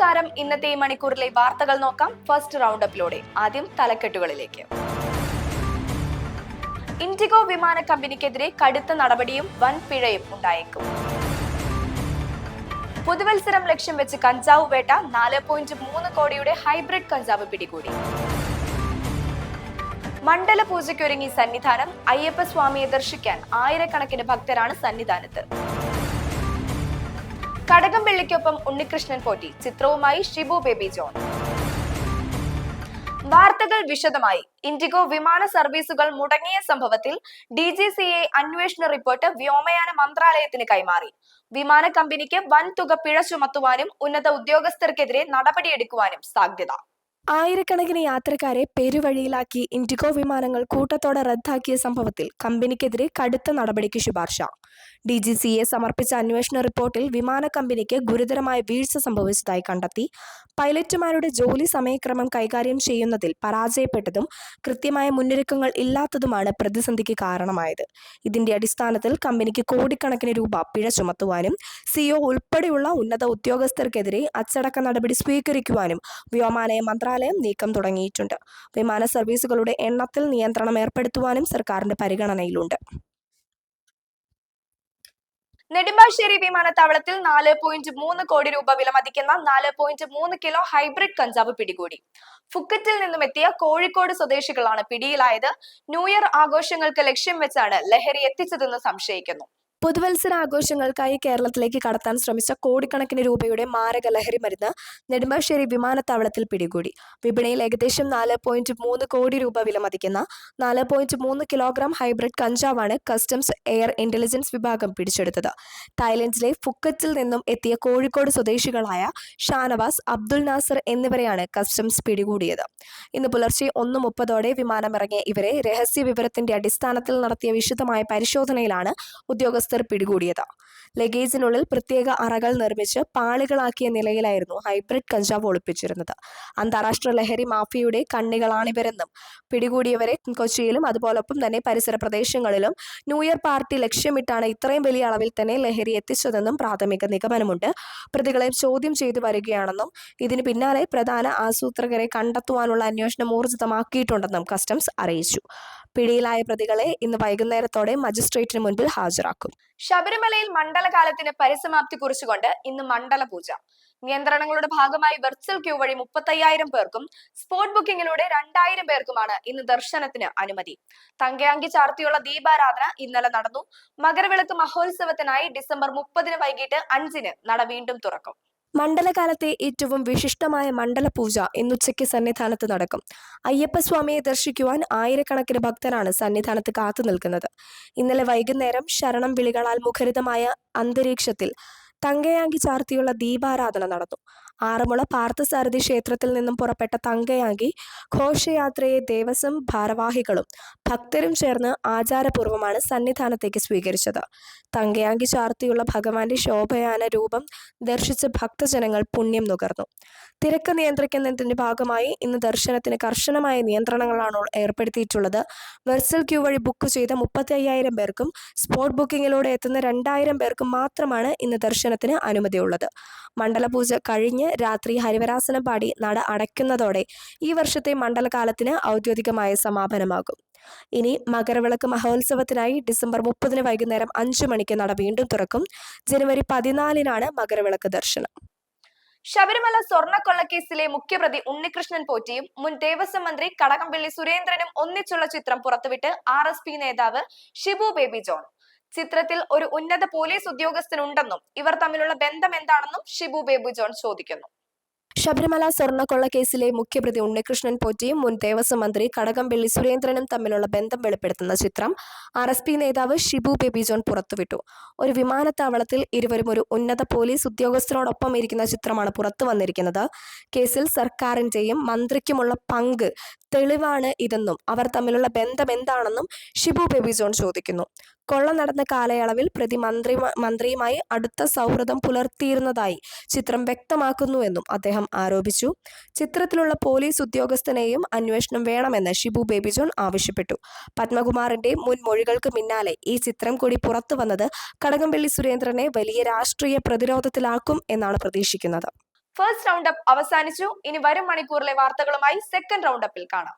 നമസ്കാരം. ഇന്നത്തെ മണിക്കൂറിലെ വാർത്തകൾ നോക്കാം. ഫസ്റ്റ് റൗണ്ട് അപ്പിലൂടെ ആദ്യം തലക്കെട്ടുകളിലേക്ക്. ഇൻഡിഗോ വിമാന കമ്പനിക്കെതിരെ കടുത്ത നടപടിയും വൻ പിഴയും ഉണ്ടായേക്കും. പുതുവത്സരം ലക്ഷ്യം വെച്ച് കഞ്ചാവ് വേട്ട നാല് പോയിന്റ് മൂന്ന് കോടിയുടെ ഹൈബ്രിഡ് കഞ്ചാവ് പിടികൂടി. മണ്ഡല പൂജയ്ക്കൊരുങ്ങി സന്നിധാനം അയ്യപ്പ സ്വാമിയെ ദർശിക്കാൻ ആയിരക്കണക്കിന് ഭക്തരാണ് സന്നിധാനത്ത്. കടകംപള്ളിക്കൊപ്പം ഉണ്ണികൃഷ്ണൻ പോറ്റി. ചിത്രവുമായി ഷിബു ബേബി ജോൺ. വാർത്തകൾ വിശദമായി. ഇൻഡിഗോ വിമാന സർവീസുകൾ മുടങ്ങിയ സംഭവത്തിൽ ഡി ജി സി എ അന്വേഷണ റിപ്പോർട്ട് വ്യോമയാന മന്ത്രാലയത്തിന് കൈമാറി. വിമാന കമ്പനിക്ക് വൻ തുക പിഴ ചുമത്തുവാനും ഉന്നത ഉദ്യോഗസ്ഥർക്കെതിരെ നടപടിയെടുക്കുവാനും സാധ്യത. ആയിരക്കണക്കിന് യാത്രക്കാരെ പെരുവഴിയിലാക്കി ഇൻഡിഗോ വിമാനങ്ങൾ കൂട്ടത്തോടെ റദ്ദാക്കിയ സംഭവത്തിൽ കമ്പനിക്കെതിരെ കടുത്ത നടപടിക്ക് ശുപാർശ. ഡി ജി സി എ സമർപ്പിച്ച അന്വേഷണ റിപ്പോർട്ടിൽ വിമാന കമ്പനിക്ക് ഗുരുതരമായ വീഴ്ച സംഭവിച്ചതായി കണ്ടെത്തി. പൈലറ്റുമാരുടെ ജോലി സമയക്രമം കൈകാര്യം ചെയ്യുന്നതിൽ പരാജയപ്പെട്ടതും കൃത്യമായ മുന്നൊരുക്കങ്ങൾ ഇല്ലാത്തതുമാണ് പ്രതിസന്ധിക്ക് കാരണമായത്. ഇതിന്റെ അടിസ്ഥാനത്തിൽ കമ്പനിക്ക് കോടിക്കണക്കിന് രൂപ പിഴ ചുമത്തുവാനും സിഒ ഉൾപ്പെടെയുള്ള ഉന്നത ഉദ്യോഗസ്ഥർക്കെതിരെ അച്ചടക്ക നടപടി സ്വീകരിക്കുവാനും വ്യോമാനയ മന്ത്രാലയം നീക്കം തുടങ്ങിയിട്ടുണ്ട്. വിമാന സർവീസുകളുടെ എണ്ണത്തിൽ നിയന്ത്രണം ഏർപ്പെടുത്തുവാനും സർക്കാരിന്റെ പരിഗണനയിലുണ്ട്. നെടുമ്പാശ്ശേരി വിമാനത്താവളത്തിൽ നാല് പോയിന്റ് മൂന്ന് കോടി രൂപ വിലമതിക്കുന്ന നാല് പോയിന്റ് മൂന്ന് കിലോ ഹൈബ്രിഡ് കഞ്ചാവ് പിടികൂടി. ഫുക്കറ്റിൽ നിന്നും എത്തിയ കോഴിക്കോട് സ്വദേശികളാണ് പിടിയിലായത്. ന്യൂഇയർ ആഘോഷങ്ങൾക്ക് ലക്ഷ്യം വെച്ചാണ് ലഹരി എത്തിച്ചതെന്ന് സംശയിക്കുന്നു. പുതുവത്സര ആഘോഷങ്ങൾക്കായി കേരളത്തിലേക്ക് കടത്താൻ ശ്രമിച്ച കോടിക്കണക്കിന് രൂപയുടെ മാരക ലഹരി മരുന്ന് നെടുമ്പാശ്ശേരി വിമാനത്താവളത്തിൽ പിടികൂടി. വിപണിയിൽ ഏകദേശം നാല് പോയിന്റ് മൂന്ന് കോടി രൂപ വിലമതിക്കുന്ന നാല് പോയിന്റ് മൂന്ന് കിലോഗ്രാം ഹൈബ്രിഡ് കഞ്ചാവാണ് കസ്റ്റംസ് എയർ ഇന്റലിജൻസ് വിഭാഗം പിടിച്ചെടുത്തത്. തായ്ലൻഡിലെ ഫുക്കറ്റിൽ നിന്നും എത്തിയ കോഴിക്കോട് സ്വദേശികളായ ഷാനവാസ് അബ്ദുൽ നാസർ എന്നിവരെയാണ് കസ്റ്റംസ് പിടികൂടിയത്. ഇന്ന് പുലർച്ചെ ഒന്ന് മുപ്പതോടെ വിമാനമിറങ്ങിയ ഇവരെ രഹസ്യ വിവരത്തിന്റെ അടിസ്ഥാനത്തിൽ നടത്തിയ വിശദമായ പരിശോധനയിലാണ് ഉദ്യോഗസ്ഥർ പിടികൂടിയത്. ലഗേജിനുള്ളിൽ പ്രത്യേക അറകൾ നിർമ്മിച്ച് പാളികളാക്കിയ നിലയിലായിരുന്നു ഹൈബ്രിഡ് കഞ്ചാവ് ഒളിപ്പിച്ചിരുന്നത്. അന്താരാഷ്ട്ര ലഹരി മാഫിയയുടെ കണ്ണികളാണിവരെന്നും പിടികൂടിയവരെ കൊച്ചിയിലും അതുപോലൊപ്പം തന്നെ പരിസര പ്രദേശങ്ങളിലും ന്യൂ ഇയർ പാർട്ടി ലക്ഷ്യമിട്ടാണ് ഇത്രയും വലിയ അളവിൽ തന്നെ ലഹരി എത്തിച്ചതെന്നും പ്രാഥമിക നിഗമനമുണ്ട്. പ്രതികളെ ചോദ്യം ചെയ്തു വരികയാണെന്നും ഇതിന് പിന്നാലെ പ്രധാന ആസൂത്രകരെ കണ്ടെത്തുവാനുള്ള അന്വേഷണം ഊർജിതമാക്കിയിട്ടുണ്ടെന്നും കസ്റ്റംസ് അറിയിച്ചു. പിടിയിലായ പ്രതികളെ ഇന്ന് വൈകുന്നേരത്തോടെ മജിസ്ട്രേറ്റിന് മുൻപിൽ ഹാജരാക്കും. ശബരിമലയിൽ മണ്ഡലകാലത്തിന് പരിസമാപ്തി കുറിച്ചുകൊണ്ട് ഇന്ന് മണ്ഡല പൂജ. നിയന്ത്രണങ്ങളുടെ ഭാഗമായി വെർച്വൽ ക്യൂ വഴി മുപ്പത്തയ്യായിരം പേർക്കും സ്പോട്ട് ബുക്കിംഗിലൂടെ രണ്ടായിരം പേർക്കുമാണ് ഇന്ന് ദർശനത്തിന് അനുമതി. തങ്കയാങ്കി ചാർത്തിയുള്ള ദീപാരാധന ഇന്നലെ നടന്നു. മകരവിളക്ക് മഹോത്സവത്തിനായി ഡിസംബർ മുപ്പതിന് വൈകിട്ട് അഞ്ചിന് നട വീണ്ടും തുറക്കും. മണ്ഡലകാലത്തെ ഏറ്റവും വിശിഷ്ടമായ മണ്ഡലപൂജ ഇന്നുച്ചയ്ക്ക് സന്നിധാനത്ത് നടക്കും. അയ്യപ്പസ്വാമിയെ ദർശിക്കുവാൻ ആയിരക്കണക്കിന് ഭക്തരാണ് സന്നിധാനത്ത് കാത്തു നിൽക്കുന്നത്. ഇന്നലെ വൈകുന്നേരം ശരണം വിളികളാൽ മുഖരിതമായ അന്തരീക്ഷത്തിൽ തങ്കയാങ്കി ചാർത്തിയുള്ള ദീപാരാധന നടന്നു. ആറന്മുള പാർത്ഥസാരഥി ക്ഷേത്രത്തിൽ നിന്നും പുറപ്പെട്ട തങ്കയാങ്കി ഘോഷയാത്രയെ ദേവസ്വം ഭാരവാഹികളും ഭക്തരും ചേർന്ന് ആചാരപൂർവമാണ് സന്നിധാനത്തേക്ക് സ്വീകരിച്ചത്. തങ്കയാങ്കി ചാർത്തിയുള്ള ഭഗവാന്റെ ശോഭയാന രൂപം ദർശിച്ച് ഭക്തജനങ്ങൾ പുണ്യം നുകർന്നു. തിരക്ക് നിയന്ത്രിക്കുന്നതിന്റെ ഭാഗമായി ഇന്ന് ദർശനത്തിന് കർശനമായ നിയന്ത്രണങ്ങളാണ് ഏർപ്പെടുത്തിയിട്ടുള്ളത്. വെർച്വൽ ക്യൂ വഴി ബുക്ക് ചെയ്ത മുപ്പത്തി അയ്യായിരം പേർക്കും സ്പോട്ട് ബുക്കിങ്ങിലൂടെ എത്തുന്ന രണ്ടായിരം പേർക്കും മാത്രമാണ് ഇന്ന് ദർശനത്തിന് അനുമതിയുള്ളത്. മണ്ഡലപൂജ കഴിഞ്ഞ് രാത്രി ഹരിവരാസനം പാടി നട അടയ്ക്കുന്നതോടെ ഈ വർഷത്തെ മണ്ഡലകാലത്തിന് ഔദ്യോഗികമായ സമാപനമാകും. ഇനി മകരവിളക്ക് മഹോത്സവത്തിനായി ഡിസംബർ മുപ്പതിന് വൈകുന്നേരം അഞ്ചു മണിക്ക് നട വീണ്ടും തുറക്കും. ജനുവരി പതിനാലിനാണ് മകരവിളക്ക് ദർശനം. ശബരിമല സ്വർണക്കൊള്ളക്കേസിലെ മുഖ്യപ്രതി ഉണ്ണികൃഷ്ണൻ പോറ്റിയും മുൻ ദേവസ്വം മന്ത്രി കടകംപള്ളി സുരേന്ദ്രനും ഒന്നിച്ചുള്ള ചിത്രം പുറത്തുവിട്ട് ആർ നേതാവ് ഷിബു ബേബി ജോൺ. ചിത്രത്തിൽ ഒരു ഉന്നത പോലീസ് ഉദ്യോഗസ്ഥനുണ്ടെന്നും ഇവർ തമ്മിലുള്ള ബന്ധം എന്താണെന്നും ഷിബു ബേബു ജോൺ ചോദിക്കുന്നു. ശബരിമല സ്വർണക്കൊള്ള കേസിലെ മുഖ്യപ്രതി ഉണ്ണികൃഷ്ണൻ പോറ്റിയും മുൻ ദേവസ്വം മന്ത്രി കടകംപള്ളി സുരേന്ദ്രനും തമ്മിലുള്ള ബന്ധം വെളിപ്പെടുത്തുന്ന ചിത്രം ആർ എസ് പി നേതാവ് ഷിബു ബേബി ജോൺ പുറത്തുവിട്ടു. ഒരു വിമാനത്താവളത്തിൽ ഇരുവരും ഒരു ഉന്നത പോലീസ് ഉദ്യോഗസ്ഥരോടൊപ്പം ഇരിക്കുന്ന ചിത്രമാണ് പുറത്തു വന്നിരിക്കുന്നത്. കേസിൽ സർക്കാരിന്റെയും മന്ത്രിക്കുമുള്ള പങ്ക് തെളിവാണ് ഇതെന്നും അവർ തമ്മിലുള്ള ബന്ധം എന്താണെന്നും ഷിബു ബേബി ജോൺ ചോദിക്കുന്നു. കൊള്ള നടന്ന കാലയളവിൽ പ്രതി മന്ത്രി മന്ത്രിയുമായി അടുത്ത സൗഹൃദം പുലർത്തിയിരുന്നതായി ചിത്രം വ്യക്തമാക്കുന്നുവെന്നും അദ്ദേഹം ആരോപിച്ചു. ചിത്രത്തിലുള്ള പോലീസ് ഉദ്യോഗസ്ഥനെയും അന്വേഷണം വേണമെന്ന് ഷിബു ബേബി ജോൺ ആവശ്യപ്പെട്ടു. പത്മകുമാറിന്റെ മുൻ മൊഴികൾക്ക് പിന്നാലെ ഈ ചിത്രം കൂടി പുറത്തു വന്നത് കടകംപള്ളി സുരേന്ദ്രനെ വലിയ രാഷ്ട്രീയ പ്രതിരോധത്തിലാക്കും എന്നാണ് പ്രതീക്ഷിക്കുന്നത്. ഫസ്റ്റ് റൗണ്ട് അപ്പ് അവസാനിച്ചു. ഇനി വരും മണിക്കൂറിലെ വാർത്തകളുമായി സെക്കൻഡ് റൗണ്ട് അപ്പിൽ കാണാം.